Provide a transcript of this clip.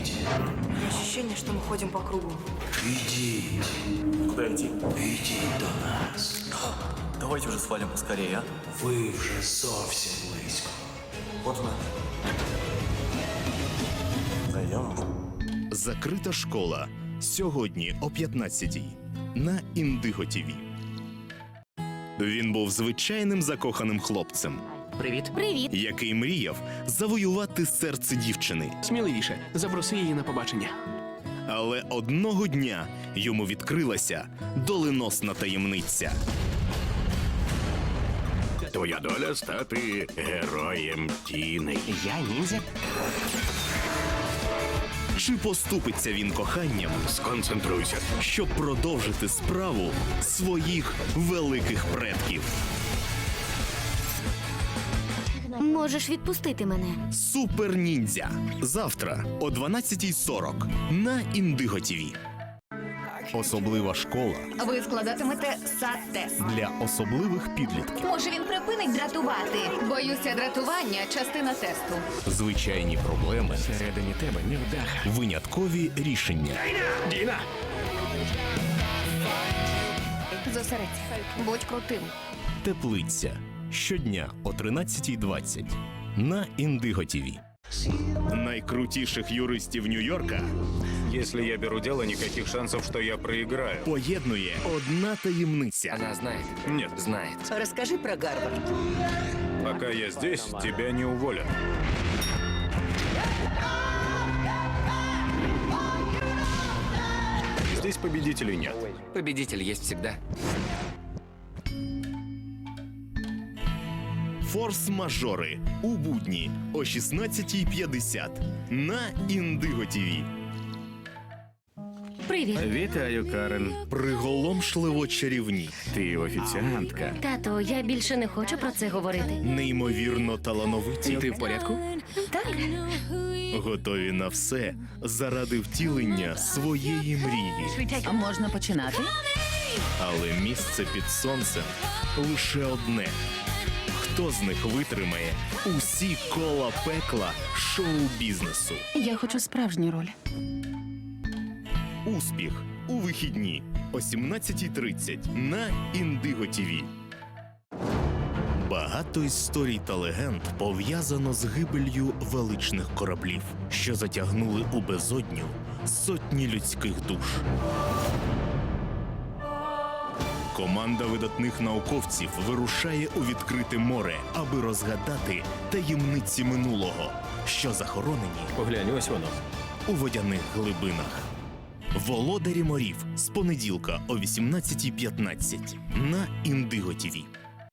Идите, Ощущение, что мы ходим по кругу. идите, Куда идти? идите до нас. Давайте уже свалим поскорее, а? Ви вже зовсім близько. Вот она. Зайдем. Закрита школа сьогодні о 15-й на Індиго ТІВІ. Він був звичайним закоханим хлопцем, Привіт. Привіт. який мріяв завоювати серце дівчини. Сміливіше, запроси її на побачення. Але одного дня йому відкрилася доленосна таємниця. Твоя доля стати героєм тіни. Я ніндзя. Чи поступиться він коханням, Сконцентруйся. щоб продовжити справу своїх великих предків? Можеш відпустити мене. Супер ніндзя. Завтра о 12.40 на Індиго ТІВІ. Особлива школа Ви складатимете сад-тест. для особливих підлітків. Може, він припинить дратувати? Боюся, дратування частина тесту. Звичайні проблеми, Всередині тебе невдаха. виняткові рішення. Діна! Зосередься. Будь крутим. Теплиця щодня о 13.20 на Індиго ТІВІ. Найкрутіших юристів Нью-Йорка Если я беру дело, никаких шансов, что я проиграю. поєднує одна таємниця. Вона знає. Нет, Знає. Расскажи про Гарвард. пока я здесь, тебя не уволят. Здесь победителей нет. Победитель есть всегда. Форс-мажори у будні о 16.50 на Індиго ТІВІ. Привіт. Вітаю, Карен. Приголомшливо чарівні, Ти офіціантка. Тато, я більше не хочу про це говорити. неймовірно талановиті, Ти в порядку? Так? готові на все заради втілення своєї мрії. А можна починати? Але місце під сонцем лише одне. Хто з них витримає усі кола пекла шоу-бізнесу? Я хочу справжню роль. Успіх у вихідні о 17.30 на Індиго ТІВІ. Багато історій та легенд пов'язано з гибелью величних кораблів, що затягнули у безодню сотні людських душ. Команда видатних науковців вирушає у відкрите море, аби розгадати таємниці минулого, що захоронені Поглянь, ось воно. у водяних глибинах. Володарі морів з понеділка о 18.15 на Індиго ТІВІ.